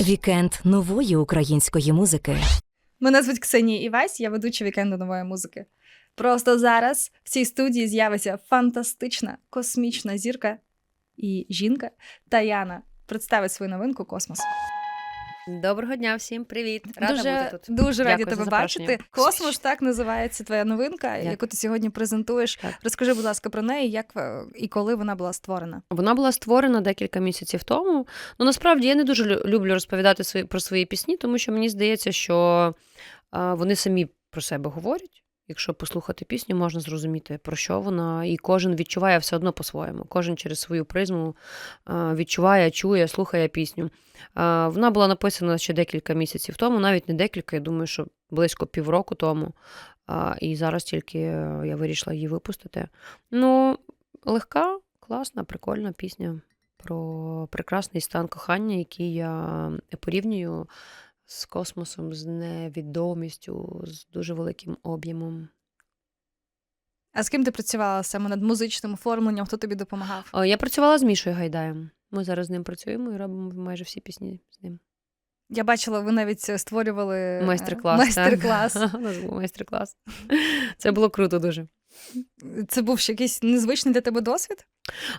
Вікенд нової української музики. Мене звуть Ксенія Івась, я ведуча вікенду нової музики. Просто зараз в цій студії з'явиться фантастична космічна зірка і жінка Таяна представить свою новинку Космос. Доброго дня всім, привіт. Рада дуже, бути тут. Дуже раді тебе бачити. Космос так називається твоя новинка, Дякую. яку ти сьогодні презентуєш. Так. Розкажи, будь ласка, про неї, як е, і коли вона була створена. Вона була створена декілька місяців тому. Ну насправді я не дуже лю- люблю розповідати свої, про свої пісні, тому що мені здається, що а, вони самі про себе говорять. Якщо послухати пісню, можна зрозуміти, про що вона, і кожен відчуває все одно по-своєму. Кожен через свою призму відчуває, чує, слухає пісню. Вона була написана ще декілька місяців тому, навіть не декілька, я думаю, що близько півроку тому. І зараз тільки е, я вирішила її випустити. Ну, легка, класна, прикольна пісня про прекрасний стан кохання, який я порівнюю з космосом, з невідомістю, з дуже великим об'ємом. А з ким ти працювала саме над музичним оформленням? Хто тобі допомагав? О, Я працювала з Мішою Гайдаєм. Ми зараз з ним працюємо і робимо майже всі пісні з ним. Я бачила, ви навіть створювали е, Майстер-клас. майстер-клас. майстер-клас. Це було круто дуже. Це був ще якийсь незвичний для тебе досвід?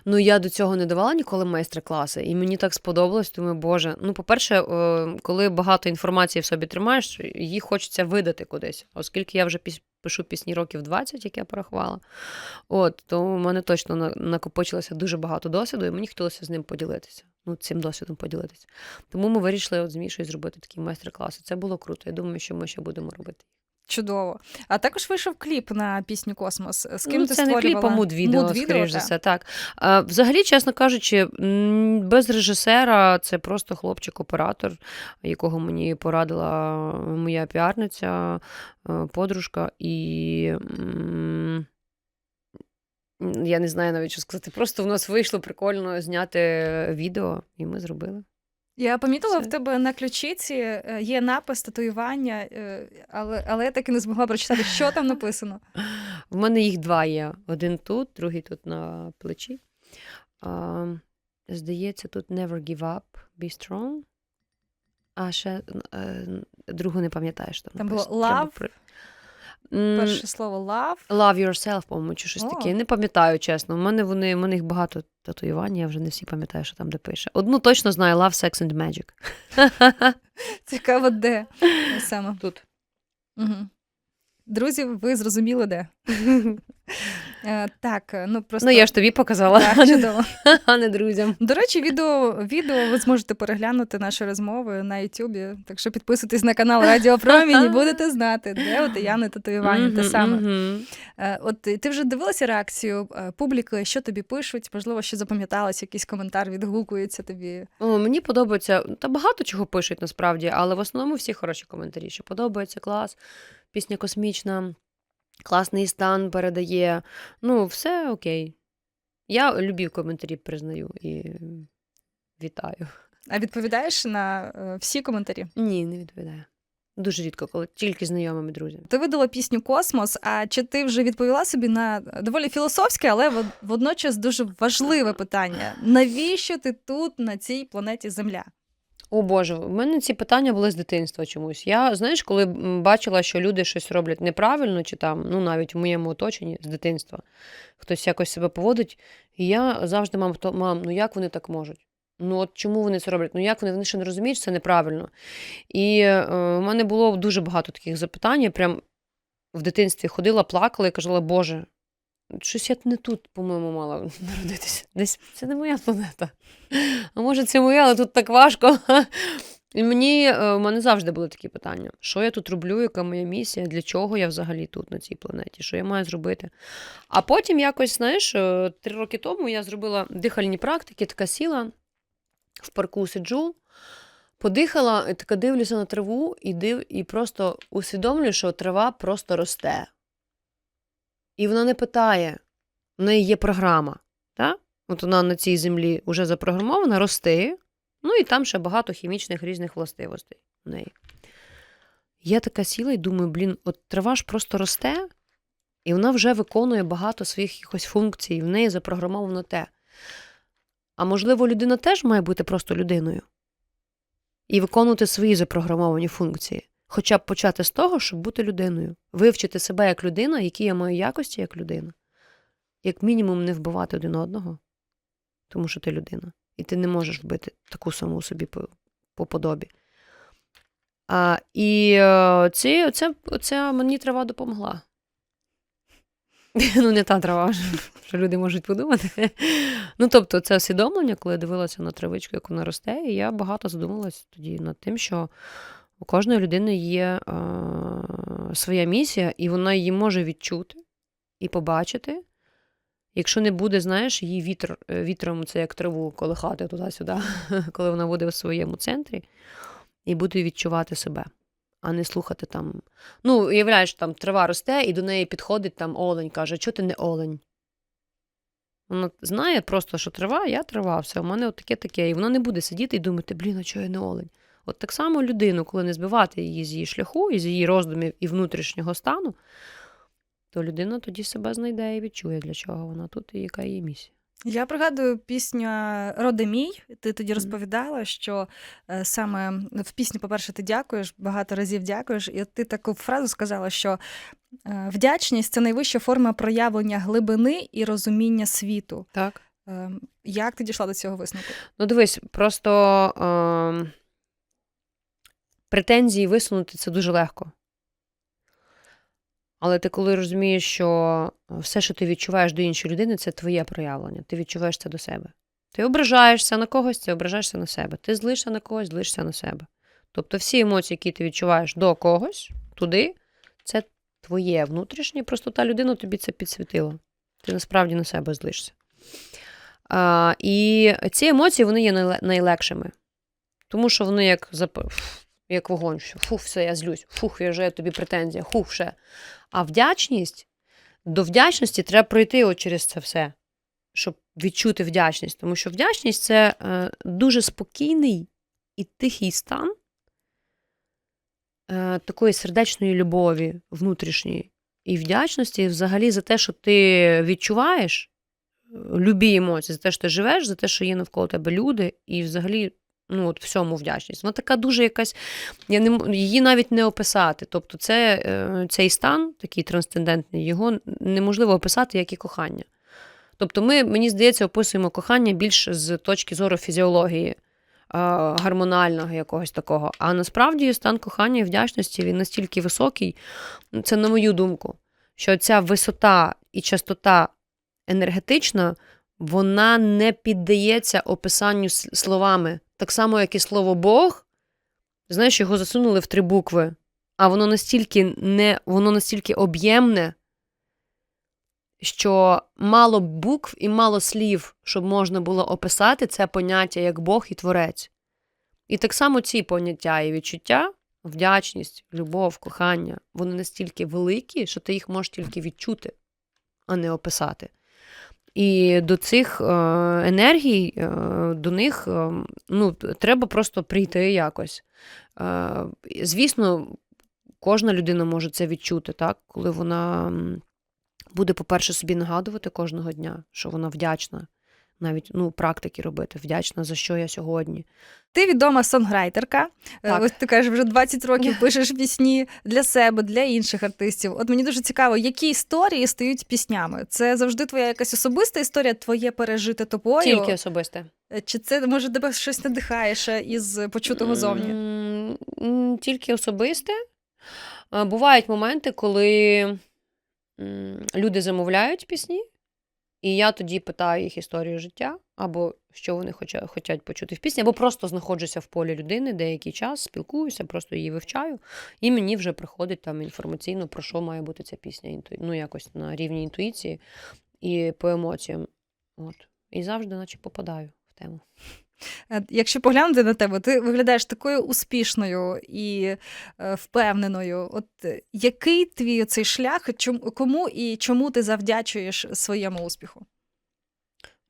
Ну, я до цього не давала ніколи майстер-класи, і мені так сподобалось. Думаю, Боже. Ну, по-перше, е, коли багато інформації в собі тримаєш, її хочеться видати кудись. Оскільки я вже пишу пісні років 20, як я порахувала. От, то в мене точно накопичилося дуже багато досвіду, і мені хотілося з ним поділитися. Ну, цим досвідом поділитися. Тому ми вирішили от з Мішою зробити такі майстер-класи. Це було круто. Я думаю, що ми ще будемо робити. Чудово. А також вийшов кліп на пісню Космос. З ким ну, ти це створювала? не кліп, а муд-відео, Муд-відео, скоріш за все, так. А, взагалі, чесно кажучи, без режисера це просто хлопчик-оператор, якого мені порадила моя піарниця, е, подружка, і. Я не знаю навіть, що сказати. Просто в нас вийшло прикольно зняти відео, і ми зробили. Я помітила Все. в тебе на ключиці е, є напис татуювання, е, але, але я так і не змогла прочитати, що там написано. В мене їх два є: один тут, другий тут на плечі. А, здається, тут Never give up, be strong. А ще е, другу не пам'ятаєш. Там, Там було. Треба love, при- Перше слово love. Love yourself, по-моєму, чи щось О. таке. Не пам'ятаю, чесно. У мене вони, у мене їх багато татуювань, я вже не всі пам'ятаю, що там де пише. Одну точно знаю: Love, Sex and Magic. Цікаво, де саме. Тут. Угу. Друзі, ви зрозуміли, де. Е, так, е, ну просто Ну, я ж тобі показала, так, чудово. а не друзям. До речі, відео, відео ви зможете переглянути наші розмови на Ютубі. Так що підписуйтесь на канал Радіо Промінь і будете знати, де у Таяни татуювання, те саме. Е, От ти вже дивилася реакцію публіки, що тобі пишуть? Можливо, що запам'яталось, якийсь коментар відгукується тобі. О, мені подобається, та багато чого пишуть насправді, але в основному всі хороші коментарі. Що подобається клас, пісня космічна, класний стан передає. Ну, все окей. Я любі коментарі признаю і вітаю. А відповідаєш на е, всі коментарі? Ні, не відповідаю. Дуже рідко, коли тільки знайомими друзями. Ти видала пісню Космос. А чи ти вже відповіла собі на доволі філософське, але водночас дуже важливе питання: навіщо ти тут, на цій планеті Земля? О Боже, в мене ці питання були з дитинства чомусь. Я, знаєш, коли бачила, що люди щось роблять неправильно, чи там, ну навіть в моєму оточенні з дитинства, хтось якось себе поводить, і я завжди мам, то, мам, ну як вони так можуть? Ну от чому вони це роблять? Ну як вони? Вони ще не розуміють, це неправильно. І е, у мене було дуже багато таких запитань. Я прям в дитинстві ходила, плакала і казала, Боже, щось я не тут, по-моєму, мала народитися. Десь це не моя планета. А може, це моя, але тут так важко. І мені е, у мене завжди були такі питання: що я тут роблю, яка моя місія, для чого я взагалі тут на цій планеті, що я маю зробити. А потім якось, знаєш, е, три роки тому я зробила дихальні практики, така сіла в парку сиджу, подихала, така дивлюся на траву і див, і просто усвідомлюю, що трава просто росте. І вона не питає, в неї є програма. Так? От вона на цій землі вже запрограмована, рости. Ну і там ще багато хімічних різних властивостей в неї. Я така сіла і думаю, блін, от трава ж просто росте, і вона вже виконує багато своїх якихось функцій, в неї запрограмовано те. А можливо, людина теж має бути просто людиною. і виконувати свої запрограмовані функції. Хоча б почати з того, щоб бути людиною, вивчити себе як людина, які я маю якості як людина. Як мінімум, не вбивати один одного, тому що ти людина, і ти не можеш вбити таку саму собі по, по подобі. А, і е, ці, оце, оце мені трава допомогла. Ну, не та трава, що люди можуть подумати. Ну, тобто, це усвідомлення, коли я дивилася на травичку, як вона росте, і я багато задумалась тоді над тим, що у кожної людини є е, своя місія, і вона її може відчути і побачити. Якщо не буде, знаєш, її вітр, е, вітром, це як траву колихати туди-сюди, коли вона буде в своєму центрі, і буде відчувати себе, а не слухати там. Ну, уявляєш, там трава росте, і до неї підходить там олень, каже, чого ти не олень? Вона знає просто, що трава, я трава, все, у мене от таке таке. І вона не буде сидіти і думати, блін, а чого я не олень? От так само людину, коли не збивати її з її шляху, і з її роздумів і внутрішнього стану, то людина тоді себе знайде і відчує, для чого вона тут і яка її місія. Я пригадую пісню Роди мій. Ти тоді розповідала, що е, саме в пісні, по-перше, ти дякуєш, багато разів дякуєш, і ти таку фразу сказала, що е, вдячність це найвища форма проявлення глибини і розуміння світу. Так. Е, Як ти дійшла до цього висновку? Ну, дивись, просто е, претензії висунути це дуже легко. Але ти коли розумієш, що все, що ти відчуваєш до іншої людини, це твоє проявлення. Ти відчуваєш це до себе. Ти ображаєшся на когось, ти ображаєшся на себе. Ти злишся на когось, злишся на себе. Тобто всі емоції, які ти відчуваєш до когось, туди, це твоє внутрішнє, просто та людина тобі це підсвітила. Ти насправді на себе злишся. А, і ці емоції вони є найлегшими. Тому що вони як. Як вогонь. що Фух, все, я злюсь, фух, я вже тобі претензія, фух, ще. А вдячність, до вдячності треба пройти от через це все, щоб відчути вдячність. Тому що вдячність це е, дуже спокійний і тихий стан е, такої сердечної любові внутрішньої. І вдячності взагалі за те, що ти відчуваєш е, любі емоції, за те, що ти живеш, за те, що є навколо тебе люди, і взагалі. Ну, от всьому вдячність. Вона така дуже якась. Я не її навіть не описати. Тобто, це, е, цей стан, такий трансцендентний, його неможливо описати, як і кохання. Тобто, ми, мені здається, описуємо кохання більш з точки зору фізіології, гормонального якогось такого. А насправді стан кохання і вдячності він настільки високий, ну, це на мою думку, що ця висота і частота енергетична, вона не піддається описанню словами. Так само, як і слово Бог, знаєш, його засунули в три букви, а воно настільки не, воно настільки об'ємне, що мало букв і мало слів, щоб можна було описати це поняття як Бог і Творець. І так само ці поняття і відчуття, вдячність, любов, кохання, вони настільки великі, що ти їх можеш тільки відчути, а не описати. І до цих е, енергій, е, до них е, ну, треба просто прийти якось. Звісно, кожна людина може це відчути, так? коли вона буде, по-перше, собі нагадувати кожного дня, що вона вдячна. Навіть ну, практики робити, вдячна за що я сьогодні. Ти відома сонграйтерка. Е, Так. Ось ти кажеш, вже 20 років пишеш пісні для себе, для інших артистів. От мені дуже цікаво, які історії стають піснями. Це завжди твоя якась особиста історія, твоє пережите тобою? Тільки особисте. Е, Чи це може тебе щось надихає ще із почутого зовні? Тільки особисте. Е, Бувають моменти, коли люди замовляють пісні, і я тоді питаю їх історію життя, або що вони хочуть почути в пісні, або просто знаходжуся в полі людини деякий час, спілкуюся, просто її вивчаю, і мені вже приходить там інформаційно, про що має бути ця пісня, ну якось на рівні інтуїції і по емоціям. От. І завжди, наче попадаю в тему. Е, Якщо поглянути на тебе, ти виглядаєш такою успішною і е, впевненою. От е, який твій цей шлях, кому і чому ти завдячуєш своєму успіху?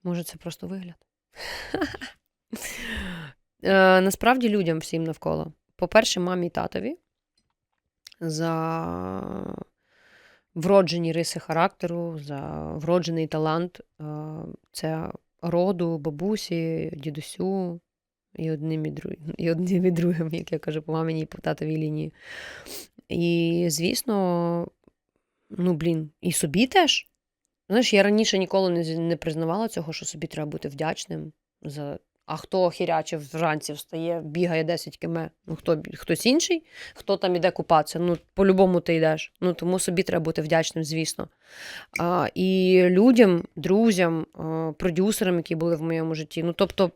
Може, це просто вигляд. Насправді людям всім навколо. По-перше, мамі і татові за вроджені риси характеру, за вроджений талант. Це роду, бабусі, дідусю, і одним, і другим, і одним, і другим, як я кажу, по маминій і по татовій лінії. І, звісно, ну, блін, і собі теж. Знаєш, я раніше ніколи не, не признавала цього, що собі треба бути вдячним за. А хто хірячив вранці встає, бігає 10 км, ну хто хтось інший, хто там іде купатися. Ну, по-любому ти йдеш. Ну тому собі треба бути вдячним, звісно. А, і людям, друзям, продюсерам, які були в моєму житті. Ну, тобто,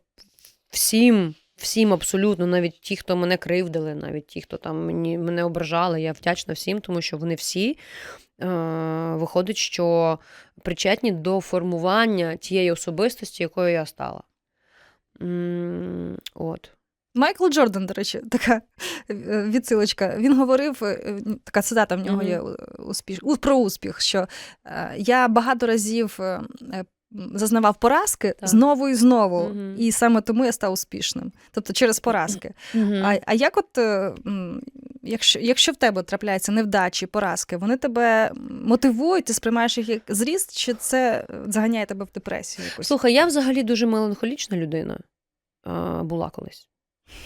всім, всім абсолютно, навіть ті, хто мене кривдили, навіть ті, хто там мені, мене ображали, я вдячна всім, тому що вони всі виходить, що причетні до формування тієї особистості, якою я стала. От. Майкл Джордан, до речі, така е, відсилочка. Він говорив, е, така цитата в нього є успіш, про успіх, що е, я багато разів е, е, зазнавав поразки Так. знову і знову, Мгм. і саме тому я став успішним. Тобто через поразки. А, а як от, е, якщо, якщо в тебе трапляються невдачі, поразки, вони тебе мотивують, ти сприймаєш їх як зріст, чи це е, заганяє тебе в депресію якусь? Слухай, я взагалі дуже меланхолічна людина була колись.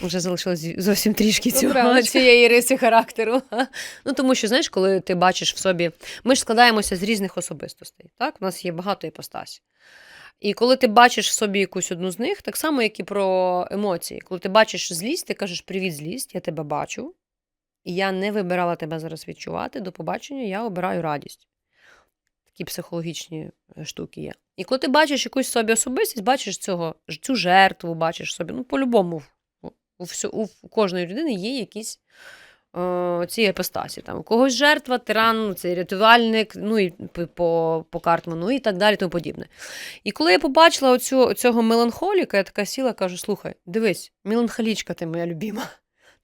Вже залишилось зовсім трішки цього, цієї риси характеру. Ну тому що, знаєш, коли ти бачиш в собі, ми ж складаємося з різних особистостей. Так? У нас є багато іпостасій. І коли ти бачиш в собі якусь одну з них, так само, як і про емоції. Коли ти бачиш злість, ти кажеш Привіт, злість, я тебе бачу. І я не вибирала тебе зараз відчувати. До побачення я обираю радість. Такі психологічні е, штуки є. І коли ти бачиш якусь собі особистість, бачиш цього, цю жертву, бачиш собі, ну, по-любому, у, у, у, кожної людини є якісь е, ці епостасі. Там, у когось жертва, тиран, ну, цей рятувальник, ну і по, по, Картману, і так далі, тому подібне. І коли я побачила оцю, цього меланхоліка, я така сіла, кажу: слухай, дивись, меланхолічка ти моя любима.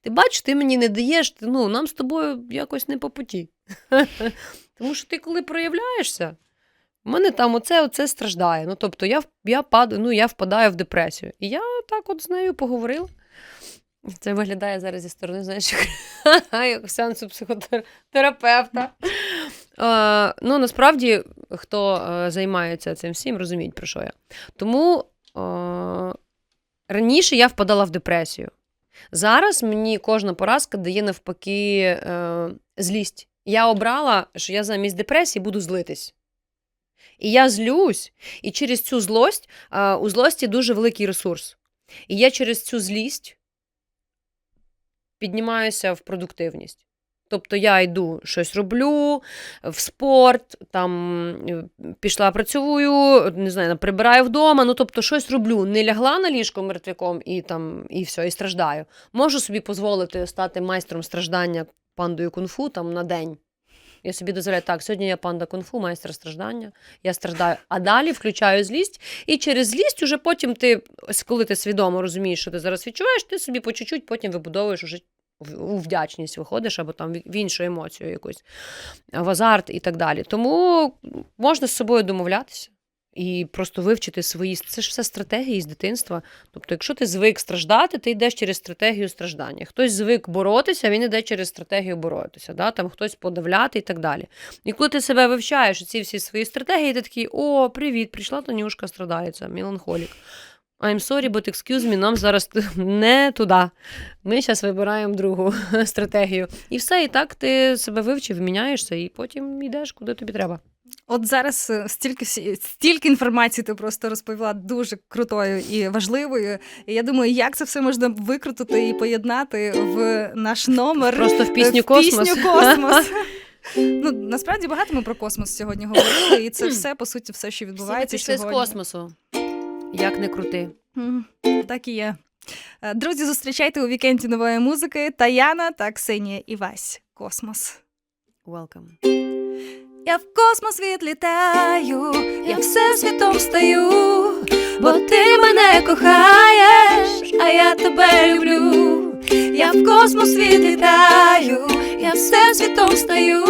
Ти бачиш, ти мені не даєш, ну, нам з тобою якось не по путі. Тому що ти, коли проявляєшся, в мене там оце, оце страждає. Ну, тобто я, я, падаю, ну, я впадаю в депресію. І я так от з нею поговорила. Це виглядає зараз зі сторони, знаєш, як сеансу психотерапевта. Е, ну, насправді, хто е, займається цим всім, розуміють, про що я. Тому е, раніше я впадала в депресію. Зараз мені кожна поразка дає навпаки е, злість. Я обрала, що я замість депресії буду злитись. І я злюсь, і через цю злость у злості дуже великий ресурс. І я через цю злість піднімаюся в продуктивність. Тобто я йду щось роблю в спорт, там е, пішла працюю, не знаю, прибираю вдома. Ну тобто щось роблю. Не лягла на ліжко мертвяком і там і все, і страждаю. Можу собі дозволити стати майстром страждання пандою кунг-фу там на день. Я собі дозволяю, так, сьогодні я панда кунг-фу, майстер страждання, я страждаю. А далі включаю злість, і через злість уже потім ти, коли ти свідомо розумієш, що ти зараз відчуваєш, ти собі по чуть-чуть потім вибудовуєш уже у вдячність виходиш, або там в іншу емоцію якусь, в азарт і так далі. Тому можна з собою домовлятися і просто вивчити свої. Це ж все стратегії з дитинства. Тобто, якщо ти звик страждати, ти йдеш через стратегію страждання. Хтось звик боротися, він йде через стратегію боротися. Да? Там хтось подавляти і так далі. І коли ти себе вивчаєш ці всі свої стратегії, ти такий: о, привіт, прийшла Танюшка, страдається, меланхолік. I'm sorry, but excuse me, нам зараз не туди. Ми зараз вибираємо другу стратегію. І все, і так ти себе вивчив, міняєшся, і потім йдеш, куди тобі треба. От зараз е, стільки стільки інформації ти просто розповіла дуже крутою і важливою. І я думаю, як це все можна викрутити і поєднати в наш номер Просто в пісню в «Космос». Пісню космос. Ну, насправді багато ми про космос сьогодні говорили, і це все, по суті, все, що Всі відбувається пішли з космосу. Як не крути. Так і є. Е, Друзі, зустрічайте у вікенді нової музики Таяна та Ксенія Івась. Космос. Welcome. Я в космос відлітаю, я все світом стаю, бо ти мене кохаєш, а я тебе люблю. Я в космос відлітаю, я все світом стаю.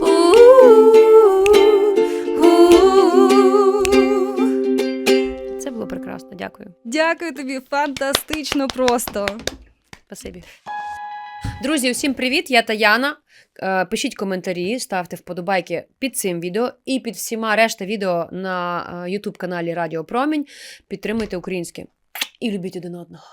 У-у-у. Це було прекрасно, дякую. Дякую тобі, фантастично просто. Спасибі. Друзі, усім привіт! Я Таяна. Е, Пишіть коментарі, ставте вподобайки під цим відео і під всіма решта відео на YouTube каналі Радіо Промінь. Підтримуйте українське. і любіть один одного.